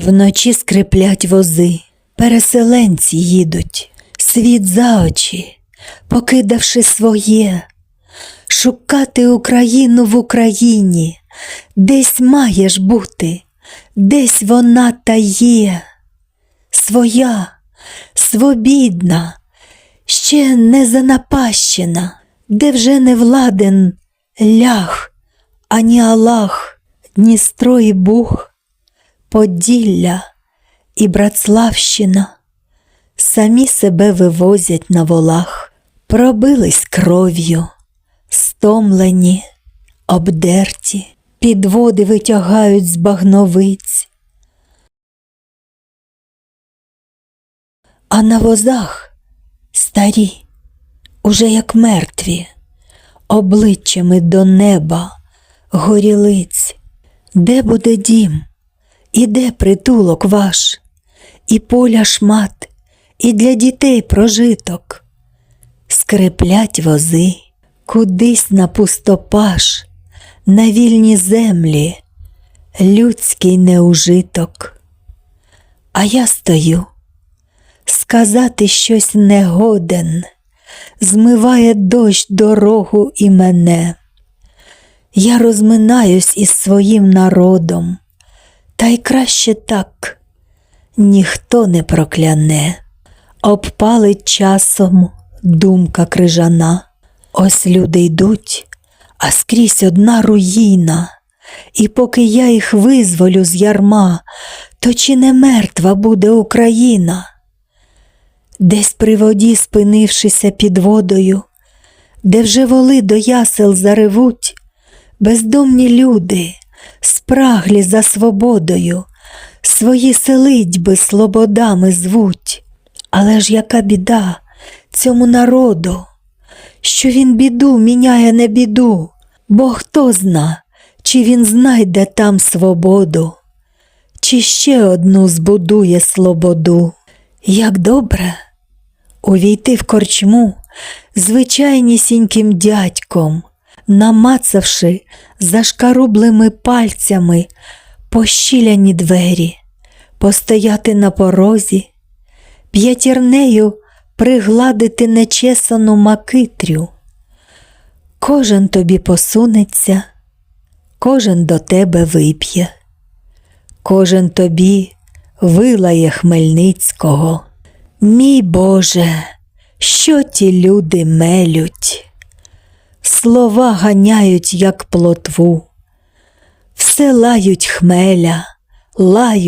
Вночі скриплять вози, переселенці їдуть, світ за очі, покидавши своє, шукати Україну в Україні, десь маєш бути, десь вона та є, своя, свобідна, ще не занапащена, де вже не владен ляг, ані Аллах, Дністро і Буг, Поділля і Братславщина самі себе вивозять на волах, пробились кров'ю, стомлені, обдерті, підводи витягають з багновиць. А на возах старі, уже як мертві, обличчями до неба, горілиць, де буде дім, і де притулок ваш, і поля шмат, і для дітей прожиток. Скриплять вози кудись на пустопаш, на вільні землі, людський неужиток. А я стою, сказати щось негоден, змиває дощ дорогу і мене. Я розминаюсь із своїм народом, та й краще так ніхто не прокляне, обпалить часом думка крижана. Ось люди йдуть, а скрізь одна руїна, і поки я їх визволю з ярма, то чи не мертва буде Україна? Десь при воді, спинившися під водою, де вже воли до ясел заревуть, бездомні люди, спраглі за свободою, свої селитьби слободами звуть. Але ж яка біда цьому народу, що він біду міняє на біду, бо хто зна, чи він знайде там свободу, чи ще одну збудує слободу. Як добре увійти в корчму звичайнісіньким дядьком, намацавши зашкарублими пальцями пощіляні двері, постояти на порозі, п'ятірнею пригладити нечесану макитрю. Кожен тобі посунеться, кожен до тебе вип'є, кожен тобі вилає Хмельницького. Мій Боже, що ті люди мелють, слова ганяють, як плотву, все лають хмеля, лають